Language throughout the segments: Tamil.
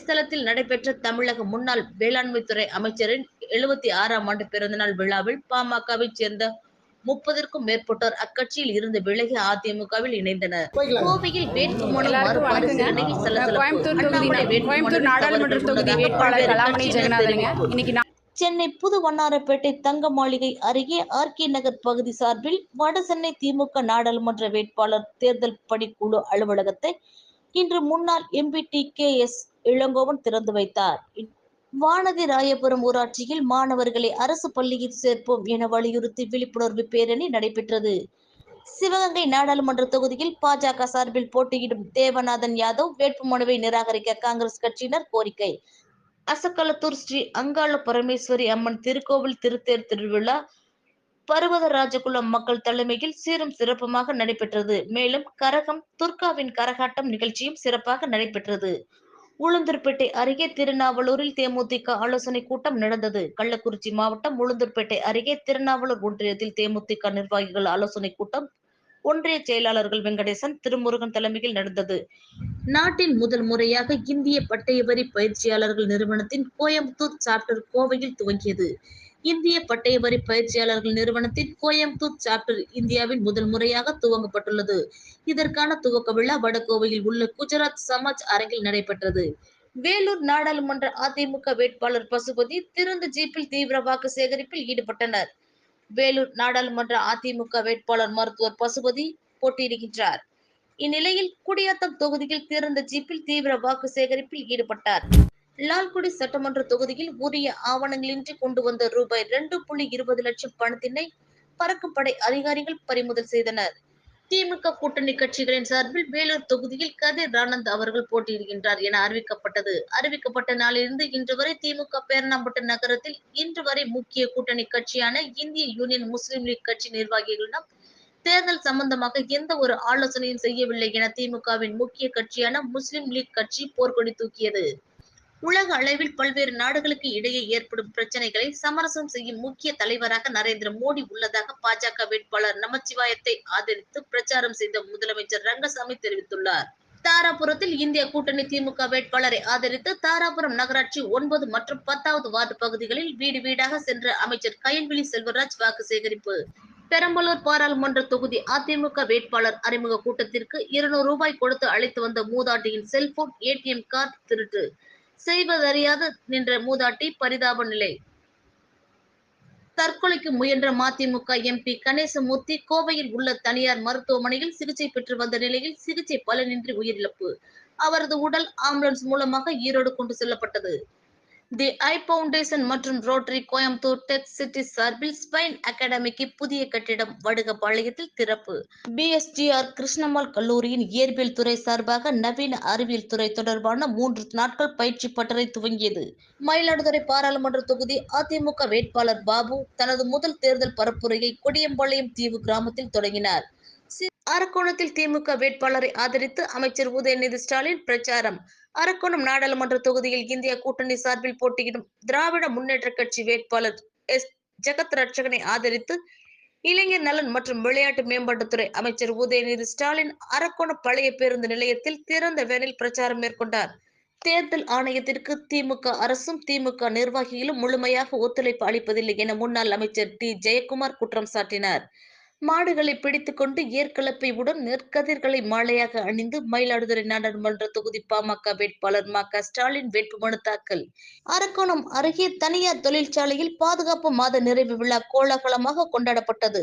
மெஸ் தளத்தில் நடைபெற்ற தமிழக முன்னாள் வேளாண்மைத்துறை அமைச்சரின் எழுபத்தி ஆறாம் ஆண்டு பிறந்தநாள் விழாவில் பாமகவைச் சேர்ந்த முப்பதற்கும் மேற்பட்டோர் அக்கட்சியில் இருந்து விலகி அதிமுகவில் இணைந்தனர். கோவையில் வேட்புமனு மறுபாடு சலசலப்பு. சென்னை புது வண்ணாரப்பேட்டை தங்க மாளிகை அருகே ஆர்கே நகர் பகுதி சார்பில் வடசென்னை திமுக நாடாளுமன்ற வேட்பாளர் தேர்தல் பணிக்குழு அலுவலகத்தை இன்று முன்னாள் MP T K S Elangovan திறந்து வைத்தார். வானதி ராயபுரம் ஊராட்சியில் மாணவர்களை அரசு பள்ளியில் சேர்ப்போம் என வலியுறுத்தி விழிப்புணர்வு பேரணி நடைபெற்றது. சிவகங்கை நாடாளுமன்ற தொகுதியில் பாஜக சார்பில் போட்டியிடும் தேவநாதன் யாதவ் வேட்புமனுவை நிராகரிக்க காங்கிரஸ் கட்சியினர் கோரிக்கை. அசக்கலத்தூர் ஸ்ரீ அங்காள பரமேஸ்வரி அம்மன் திருக்கோவில் திருத்தேர் திருவிழா பர்வத ராஜகுலம் மக்கள் தலைமையில் சீரும் சிறப்புமாக நடைபெற்றது. மேலும் கரகம் துர்காவின் கரகாட்டம் நிகழ்ச்சியும் சிறப்பாக நடைபெற்றது. உளுந்தூர்பேட்டை அருகே திருநாவலூரில் தேமுதிக ஆலோசனை கூட்டம் நடந்தது. கள்ளக்குறிச்சி மாவட்டம் உளுந்தூர்பேட்டை அருகே திருநாவலூர் ஒன்றியத்தில் தேமுதிக நிர்வாகிகள் ஆலோசனை கூட்டம் ஒன்றிய செயலாளர்கள் வெங்கடேசன் திருமுருகன் தலைமையில் நடந்தது. நாட்டின் முதல் முறையாக இந்திய பட்டய வரி பயிற்சியாளர்கள் நிறுவனத்தின் கோயம்புத்தூர் சாப்டர் கோவையில் துவங்கியது. இந்திய பட்டய வரி பயிற்சியாளர்கள் நிறுவனத்தின் கோயம்புத்தூர் சாப்டர் இந்தியாவின் முதல் முறையாக துவங்கப்பட்டுள்ளது. இதற்கான துவக்க விழா வடகோவையில் உள்ள குஜராத் சமாஜ் அரங்கில் நடைபெற்றது. வேலூர் நாடாளுமன்ற அதிமுக வேட்பாளர் பசுபதி திறந்த ஜீப்பில் தீவிர வாக்கு சேகரிப்பில் ஈடுபட்டனர். வேலூர் நாடாளுமன்ற அதிமுக வேட்பாளர் மருத்துவர் பசுபதி போட்டியிடுகின்றார். இந்நிலையில் குடியாத்தம் தொகுதியில் திறந்த ஜீப்பில் தீவிர வாக்கு சேகரிப்பில் ஈடுபட்டார். லால்குடி சட்டமன்ற தொகுதியில் உரிய ஆவணங்களின்றி கொண்டு வந்த ரூபாய் ரெண்டு புள்ளி இருபது லட்சம் பணத்தினை பறக்கும் படை அதிகாரிகள் பறிமுதல் செய்தனர். திமுக கூட்டணி கட்சிகளின் சார்பில் வேலூர் தொகுதியில் கதிர் ஆனந்த் அவர்கள் போட்டியிடுகின்றார் என அறிவிக்கப்பட்டது. அறிவிக்கப்பட்ட நாளிலிருந்து இன்று வரை திமுக பேரணாம்பட்டு நகரத்தில் இன்று வரை முக்கிய கூட்டணி கட்சியான இந்திய யூனியன் முஸ்லிம் லீக் கட்சி நிர்வாகிகளிடம் தேர்தல் சம்பந்தமாக எந்த ஒரு ஆலோசனையும் செய்யவில்லை என திமுகவின் முக்கிய கட்சியான முஸ்லிம் லீக் கட்சி போர்க்கொடி தூக்கியது. உலக அளவில் பல்வேறு நாடுகளுக்கு இடையே ஏற்படும் பிரச்சனைகளை சமரசம் செய்யும் முக்கிய தலைவராக நரேந்திர மோடி உள்ளதாக பாஜக வேட்பாளர் நமச்சிவாயத்தை ஆதரித்து பிரச்சாரம் செய்த முதலமைச்சர் ரங்கசாமி தெரிவித்துள்ளார். தாராபுரத்தில் இந்திய கூட்டணி திமுக வேட்பாளரை ஆதரித்து தாராபுரம் நகராட்சி ஒன்பது மற்றும் பத்தாவது வார்டு பகுதிகளில் வீடு வீடாக சென்ற அமைச்சர் கயல்விழி செல்வராஜ் வாக்கு சேகரிப்பு. பெரம்பலூர் பாராளுமன்ற தொகுதி அதிமுக வேட்பாளர் அறிமுக கூட்டத்திற்கு இருநூறு ரூபாய் கொடுத்து அழைத்து வந்த மூதாட்டியின் செல்போன் ஏடிஎம் கார்டு திருட்டு. செய்வதறியாது நின்ற மூதாட்டி பரிதாப நிலை. தற்கொலைக்கு முயன்ற மதிமுக எம்பி கணேசமூர்த்தி கோவையில் உள்ள தனியார் மருத்துவமனையில் சிகிச்சை பெற்று வந்த நிலையில் சிகிச்சை பலனின்றி உயிரிழப்பு. அவரது உடல் ஆம்புலன்ஸ் மூலமாக ஈரோடு கொண்டு செல்லப்பட்டது. தி ஐ பவுண்டேஷன் மற்றும் ரோட்டரி கோயம்புத்தூர் டெக் சிட்டி சார்பில் ஸ்பைன் அகாடமிக்கு புதிய கட்டிடம் வடுகபாளையத்தில் திறப்பு. பிஎஸ்டிஆர் கிருஷ்ணம்மாள் கல்லூரியின் இயற்பியல் துறை சார்பாக நவீன அறிவியல் துறை தொடர்பான மூன்று நாட்கள் பயிற்சி பட்டறை துவங்கியது. மயிலாடுதுறை பாராளுமன்ற தொகுதி அதிமுக வேட்பாளர் பாபு தனது முதல் தேர்தல் பரப்புரையை கொடியம்பாளையம் தீவு கிராமத்தில் தொடங்கினார். அரக்கோணத்தில் திமுக வேட்பாளரை ஆதரித்து அமைச்சர் உதயநிதி ஸ்டாலின் பிரச்சாரம். அரக்கோணம் நாடாளுமன்ற தொகுதியில் இந்திய கூட்டணி சார்பில் போட்டியிடும் திராவிட முன்னேற்ற கட்சி வேட்பாளர் எஸ். ஜெகத் ரட்சகனை ஆதரித்து இளைஞர் நலன் மற்றும் விளையாட்டு மேம்பாட்டுத்துறை அமைச்சர் உதயநிதி ஸ்டாலின் அரக்கோணம் பழைய பேருந்து நிலையத்தில் திறந்த வேனில் பிரச்சாரம் மேற்கொண்டார். தேர்தல் ஆணையத்திற்கு திமுக அரசும் திமுக நிர்வாகிகளும் முழுமையாக ஒத்துழைப்பு அளிப்பதில்லை என முன்னாள் அமைச்சர் டி. ஜெயக்குமார் குற்றம் சாட்டினார். மாடுகளை பிடித்துக்கொண்டு ஏற்கலப்பை உடன் நெற்கதிர்களை மாலையாக அணிந்து மயிலாடுதுறை நாடாளுமன்ற தொகுதி பாமக வேட்பாளர் ம க. ஸ்டாலின் வேட்புமனு தாக்கல். அரக்கோணம் அருகே தனியார் தொழிற்சாலையில் பாதுகாப்பு மாத நிறைவு விழா கோலாகலமாக கொண்டாடப்பட்டது.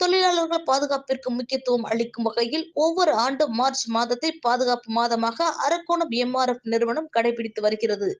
தொழிலாளர்கள் பாதுகாப்பிற்கு முக்கியத்துவம் அளிக்கும் வகையில் ஒவ்வொரு ஆண்டும் மார்ச் மாதத்தை பாதுகாப்பு மாதமாக அரக்கோணம் எம்ஆர்எஃப் நிறுவனம் கடைபிடித்து வருகிறது.